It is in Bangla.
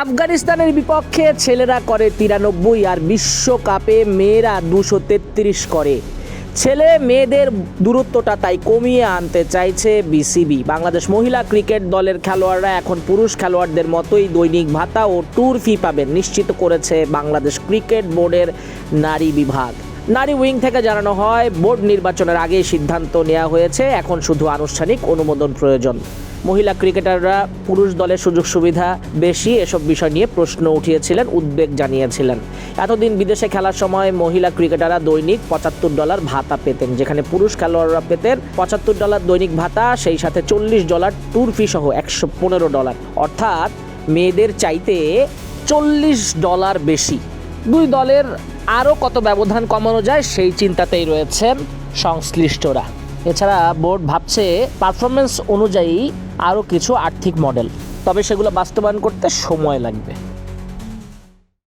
আফগানিস্তানের বিপক্ষে ছেলেরা করে তিরানব্বই আর বিশ্বকাপে মেয়েরা দুশো তেত্রিশ করে। ছেলে মেয়েদের দূরত্বটা তাই কমিয়ে আনতে চাইছে বিসিবি। বাংলাদেশ মহিলা ক্রিকেট দলের খেলোয়াড়রা এখন পুরুষ খেলোয়াড়দের মতোই দৈনিক ভাতা ও ট্যুর ফি পাবেন, নিশ্চিত করেছে বাংলাদেশ ক্রিকেট বোর্ডের নারী বিভাগ। নারী উইং থেকে জানানো হয়, বোর্ড নির্বাচনের আগে সিদ্ধান্ত নেওয়া হয়েছে, এখন শুধু আনুষ্ঠানিক অনুমোদন প্রয়োজন। মহিলা ক্রিকেটাররা পুরুষ দলের সুযোগ সুবিধা বেশি, এসব বিষয় নিয়ে প্রশ্ন উঠিয়েছিলেন, উদ্বেগ জানিয়েছিলেন। এতদিন বিদেশে খেলার সময় মহিলা ক্রিকেটাররা দৈনিক পঁচাত্তর ডলার ভাতা পেতেন, যেখানে পুরুষ খেলোয়াড়রা পেতেন পঁচাত্তর ডলার দৈনিক ভাতা, সেই সাথে চল্লিশ ডলার ট্যুর ফি সহ একশো পনেরো ডলার। অর্থাৎ মেয়েদের চাইতে চল্লিশ ডলার বেশি। দুই দলের আরও কত ব্যবধান কমানো যায় সেই চিন্তাতেই রয়েছেন সংশ্লিষ্টরা। এছাড়া বোর্ড ভাবছে পারফরমেন্স অনুযায়ী আরও কিছু আর্থিক মডেল তবে সেগুলো বাস্তবায়ন করতে সময় লাগবে।